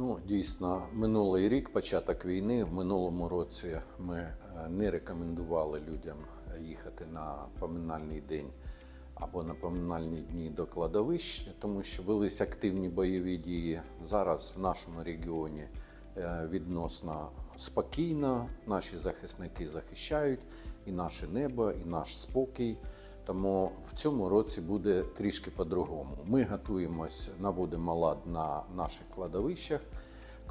Ну, дійсно, минулий рік, початок війни, в минулому році ми е, не рекомендували людям їхати на поминальний день або на поминальні дні до кладовищ, тому що велись активні бойові дії. Зараз в нашому регіоні е, відносно спокійно. Наші захисники захищають і наше небо, і наш спокій. Тому в цьому році буде трішки по-другому. Ми готуємось, наводимо лад на наших кладовищах.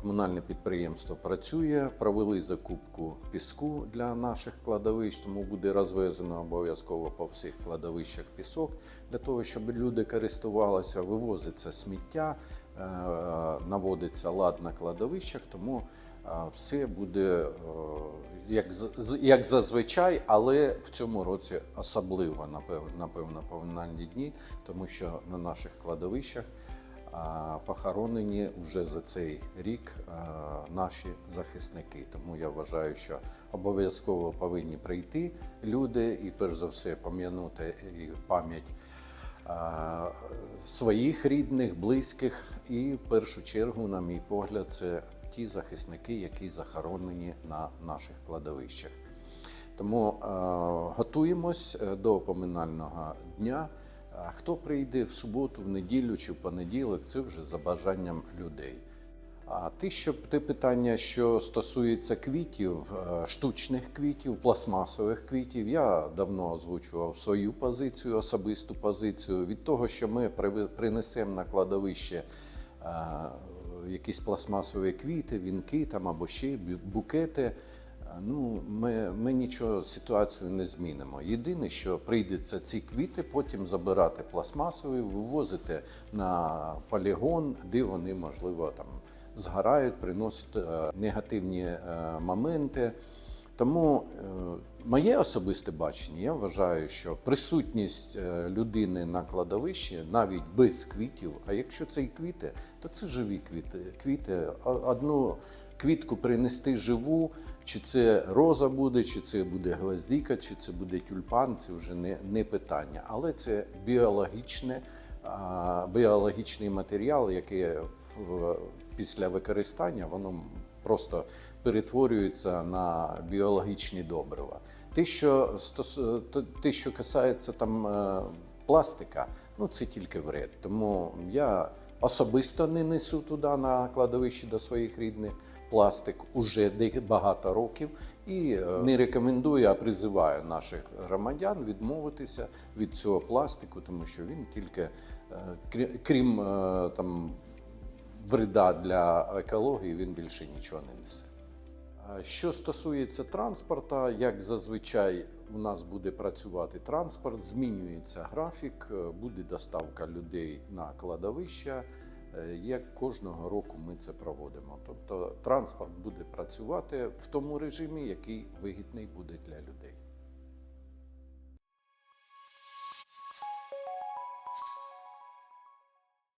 Комунальне підприємство працює, провели закупку піску для наших кладовищ, тому буде розвезено обов'язково по всіх кладовищах пісок для того, щоб люди користувалися, вивозиться сміття, е, наводиться лад на кладовищах, тому все буде е, як, як зазвичай, але в цьому році особливо, напевно, поминальні дні, тому що на наших кладовищах похоронені вже за цей рік наші захисники. Тому я вважаю, що обов'язково повинні прийти люди і перш за все пам'янути пам'ять своїх рідних, близьких, і в першу чергу, на мій погляд, це ті захисники, які захоронені на наших кладовищах. Тому е, готуємось е, до поминального дня. Хто прийде в суботу, в неділю чи в понеділок, це вже за бажанням людей. А ти, що те питання, що стосується квітів, е, штучних квітів, пластмасових квітів, я давно озвучував свою позицію, особисту позицію. Від того, що ми принесемо на кладовище е, якісь пластмасові квіти, вінки там або ще букети. е, Ну, ми, ми нічого ситуацію не змінимо. Єдине, що прийдеться ці квіти потім забирати пластмасові, вивозити на полігон, де вони, можливо, там згорають, приносять е, негативні е, моменти. Тому е, моє особисте бачення, я вважаю, що присутність е, людини на кладовищі навіть без квітів, а якщо це і квіти, то це живі квіти. квіти. Одну квітку принести живу, чи це роза буде, чи це буде гвоздіка, чи це буде тюльпан, це вже не, не питання. Але це біологічне, біологічний матеріал, який в, після використання воно просто перетворюється на біологічні добрива. Те, що те, що касається там е, пластика, ну це тільки вред. Тому я особисто не несу туди на кладовище до своїх рідних пластик уже багато років і е, не рекомендую, а призиваю наших громадян відмовитися від цього пластику, тому що він тільки е, крім там вреда для екології, він більше нічого не несе. Що стосується транспорту, як зазвичай у нас буде працювати транспорт, змінюється графік, е, буде доставка людей на кладовища. Е, Як кожного року ми це проводимо. Тобто транспорт буде працювати в тому режимі, який вигідний буде для людей.